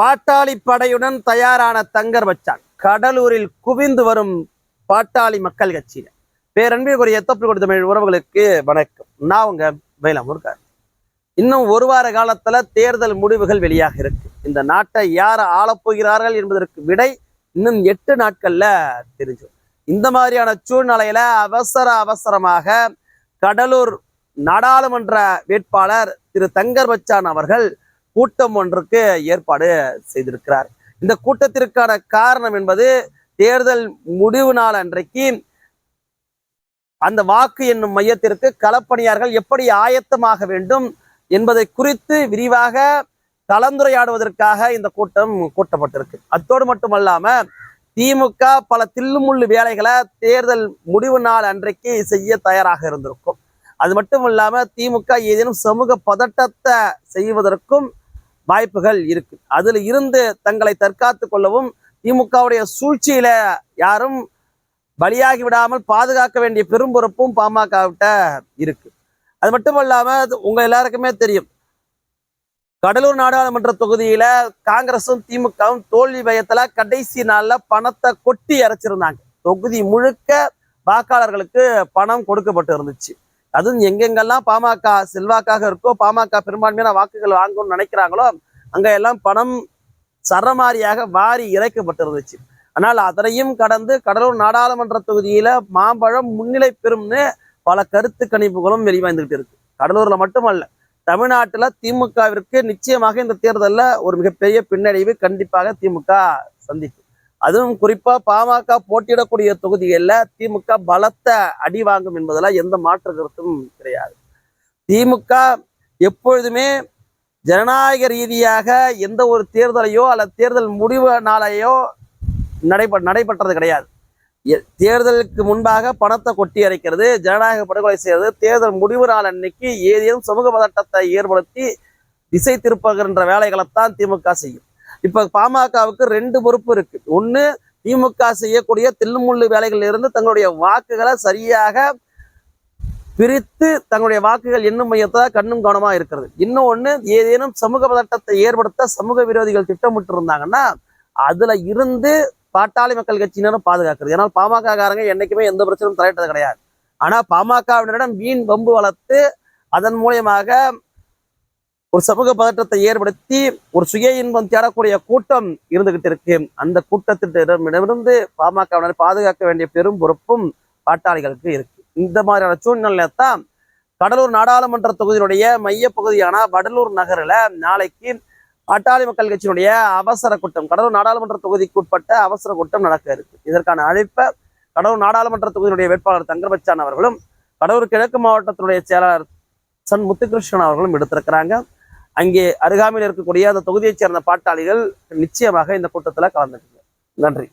பாட்டாளி படையுடன் தயாரான தங்கர் பச்சான். கடலூரில் குவிந்து வரும் பாட்டாளி மக்கள் கட்சியினர். பேரன்பிற்குரிய எத்தப்பு கொடுத்த தமிழ் உறவுகளுக்கு வணக்கம். நான் உங்க வேலாமூர்கார் இன்னும் ஒரு வார காலத்துல தேர்தல் முடிவுகள் வெளியாக இருக்கு. இந்த நாட்டை யார் ஆளப்போகிறார்கள் என்பதற்கு விடை இன்னும் எட்டு நாட்கள்ல தெரிஞ்சிடும். இந்த மாதிரியான சூழ்நிலையில அவசர அவசரமாக கடலூர் நாடாளுமன்ற வேட்பாளர் திரு தங்கர் பச்சான் அவர்கள் கூட்டம் ஒன்றுக்கு ஏற்பாடு செய்திருக்கிறார். இந்த கூட்டத்திற்கான காரணம் என்பது தேர்தல் முடிவு நாள் அன்றைக்கு அந்த வாக்கு என்னும் மையத்திற்கு களப்பணியார்கள் எப்படி ஆயத்தமாக வேண்டும் என்பதை குறித்து விரிவாக கலந்துரையாடுவதற்காக இந்த கூட்டம் கூட்டப்பட்டிருக்கு. அத்தோடு மட்டுமல்லாம திமுக பல தில்லுமுள்ளு வேலைகளை தேர்தல் முடிவு நாள் அன்றைக்கு செய்ய தயாராக இருந்திருக்கும். அது மட்டும் இல்லாம திமுக ஏதேனும் சமூக பதட்டத்தை செய்வதற்கும் வாய்ப்புகள் இருக்கு. அதுல இருந்து தங்களை தற்காத்து கொள்ளவும் திமுகவுடைய சூழ்ச்சியில யாரும் பலியாகி விடாமல் பாதுகாக்க வேண்டிய பெரும் பொறுப்பும் பாமகவிட்ட இருக்கு. அது மட்டும் இல்லாம உங்க எல்லாருக்குமே தெரியும். கடலூர் நாடாளுமன்ற தொகுதியில காங்கிரசும் திமுகவும் தோல்வி பயத்துல கடைசி நாள்ல பணத்தை கொட்டி இறைச்சிருந்தாங்க தொகுதி முழுக்க வாக்காளர்களுக்கு பணம் கொடுக்கப்பட்டு இருந்துச்சு. அதுவும் எங்கெங்கெல்லாம் பாமக செல்வாக்காக இருக்கோ பாமக பெரும்பான்மையான வாக்குகள் வாங்கணும்னு நினைக்கிறாங்களோ அங்க எல்லாம் பணம் சரமாரியாக வாரி இறைக்கப்பட்டிருந்துச்சு. ஆனால் அதனையும் கடந்து கடலூர் நாடாளுமன்ற தொகுதியில மாம்பழம் முன்னிலை பெறும்னு பல கருத்து கணிப்புகளும் வெளிவந்துகிட்டு இருக்கு. கடலூர்ல மட்டுமல்ல தமிழ்நாட்டுல திமுகவிற்கு நிச்சயமாக இந்த தேர்தலில் ஒரு மிகப்பெரிய பின்னடைவு கண்டிப்பாக திமுக சந்திக்கும். அதுவும் குறிப்பாக பாமக போட்டியிடக்கூடிய தொகுதிகளில் திமுக பலத்த அடி வாங்கும் என்பதெல்லாம் எந்த மாற்று கருத்தும் கிடையாது. திமுக எப்பொழுதுமே ஜனநாயக ரீதியாக எந்த ஒரு தேர்தலையோ அல்லது தேர்தல் முடிவு நாளையோ நடைபெ நடைபெற்றது கிடையாது. தேர்தலுக்கு முன்பாக பணத்தை கொட்டி அரைக்கிறது ஜனநாயக படுகொலை செய்யறது தேர்தல் முடிவு நாள் அன்னைக்கு ஏதேனும் சமூக பதட்டத்தை ஏற்படுத்தி திசை திருப்புகின்ற வேலைகளைத்தான் திமுக செய்யும். இப்ப பாமகவுக்கு ரெண்டு பொறுப்பு இருக்கு. ஒண்ணு திமுக செய்யக்கூடிய தில்லுமுள்ளு வேலைகளில் இருந்து தங்களுடைய வாக்குகளை சரியாக பிரித்து தங்களுடைய வாக்குகள் எண்ணும் மையத்தை கண்ணும் கவனமா இருக்கிறது. இன்னும் ஏதேனும் சமூக பதட்டத்தை ஏற்படுத்த சமூக விரோதிகள் திட்டமிட்டு இருந்தாங்கன்னா அதுல இருந்து பாட்டாளி மக்கள் கட்சியினரும் பாதுகாக்கிறது. ஏன்னா பாமக காரங்க என்னைக்குமே எந்த பிரச்சனையும் தலையிட்டது கிடையாது. ஆனா பாமகவினரிடம் வீண் வம்பு வளர்த்து அதன் மூலியமாக ஒரு சமூக பதற்றத்தை ஏற்படுத்தி ஒரு சுய இன்பம் தேடக்கூடிய கூட்டம் இருந்துகிட்டு இருக்கு. அந்த கூட்டத்திடமிருந்து பாமகவினர் பாதுகாக்க வேண்டிய பெரும் பொறுப்பும் பாட்டாளிகளுக்கு இருக்கு. இந்த மாதிரியான சூழ்நிலையில தான் கடலூர் நாடாளுமன்ற தொகுதியினுடைய மைய பகுதியான வடலூர் நகரில் நாளைக்கு பாட்டாளி மக்கள் கட்சியினுடைய அவசர கூட்டம் கடலூர் நாடாளுமன்ற தொகுதிக்கு உட்பட்ட அவசர கூட்டம் நடக்க இருக்கு. இதற்கான அழைப்பை கடலூர் நாடாளுமன்ற தொகுதியினுடைய வேட்பாளர் தங்கர்பச்சான் அவர்களும் கடலூர் கிழக்கு மாவட்டத்தினுடைய செயலாளர் சன் முத்துகிருஷ்ணன் அவர்களும் எடுத்திருக்கிறாங்க. அங்கே அருகாமையில் இருக்கக்கூடிய அந்த தொகுதியைச் சேர்ந்த பாட்டாளிகள் நிச்சயமாக இந்த கூட்டத்தில் கலந்துக்குங்க. நன்றி.